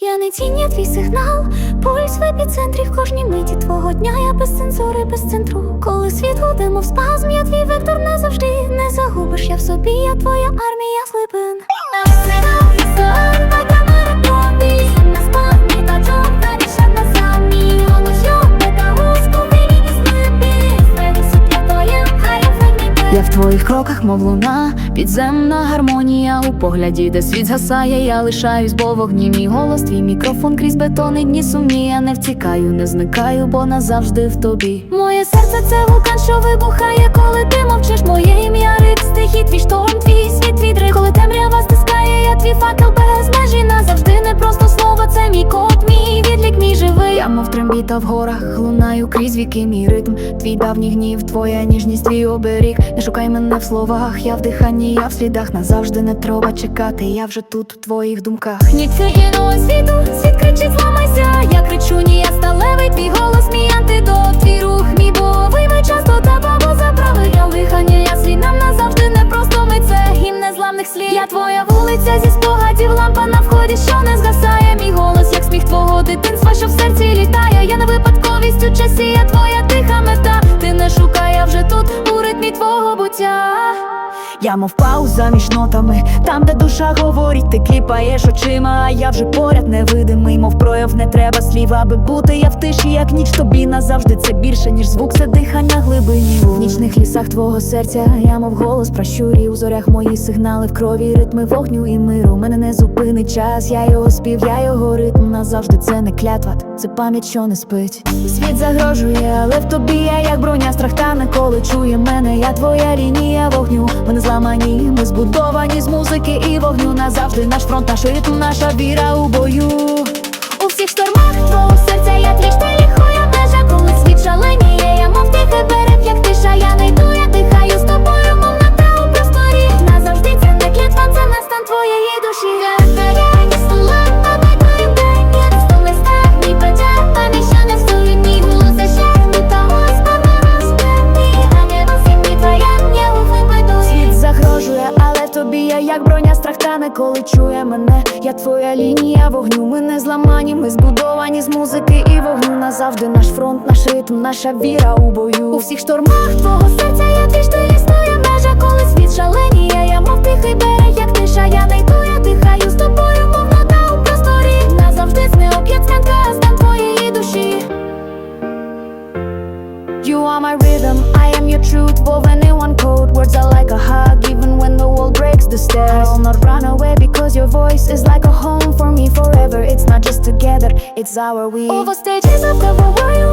Я не ціню твій сигнал, пульс в епіцентрі в кожній миті твого дня. Я без цензури, без центру. Коли світ гуде, мов спазм, я твій вектор назавжди не загубиш. Я в собі, я твоя армія глибин. Твоїх кроках, мов луна, підземна гармонія у погляді, де світ згасає, я лишаюсь, бо вогні мій голос, твій мікрофон крізь бетони дні сумні. Не втікаю, не зникаю, бо назавжди в тобі. Моє серце це вулкан, що вибухає, коли ти мовчиш. Моє ім'я, рик стихій, твій шторм, твій світ відри, коли темрява стискає, я твій факел без межі. Назавжди не просто слово, це мій код, живий. Я мов трембіта в горах, лунаю крізь віки мій ритм, твій давній гнів, твоя ніжність, твій оберіг. Не шукай мене в словах, я в диханні, я в слідах. Назавжди не треба чекати, я вже тут в твоїх думках. Ні цього світу, світ кричить, зламайся. Я кричу, Я мов пауза між нотами, там, де душа говорить, ти кліпаєш очима, а я вже поряд невидимий, мов прояв не треба слів, аби бути я в тиші, як ніч тобі назавжди це більше, ніж звук, це дихання глибині. В нічних лісах твого серця, я мов голос прощурі, у зорях мої сигнали в крові, ритми вогню і миру. Мене не зупинить час, я його спів, я його ритм. Назавжди це не клятва, це пам'ять, що не спить. Світ загрожує, але в тобі я як броня страх тане, коли чує мене, я твоя лінія вогню. Ми не ми збудовані з музики і вогню. Назавжди наш фронт, наш ритм, наша віра у бою. У всіх штормах твого серця я як броня страх тане, коли чує мене. Я твоя лінія вогню. Ми не зламані, ми збудовані з музики і вогню. Назавжди наш фронт, наш ритм, наша віра у бою. У всіх штормах твого серця я ти ж ти існує межа, коли світ шаленіє, я мов тихий берег, як тиша, я не йду, я дихаю з тобою, мов вода у просторі. Назавжди з необ'єднанка стан твоєї душі. You are my rhythm, I am your truth, woven in one code. Words are like a hug, lights our way Over stages of the world.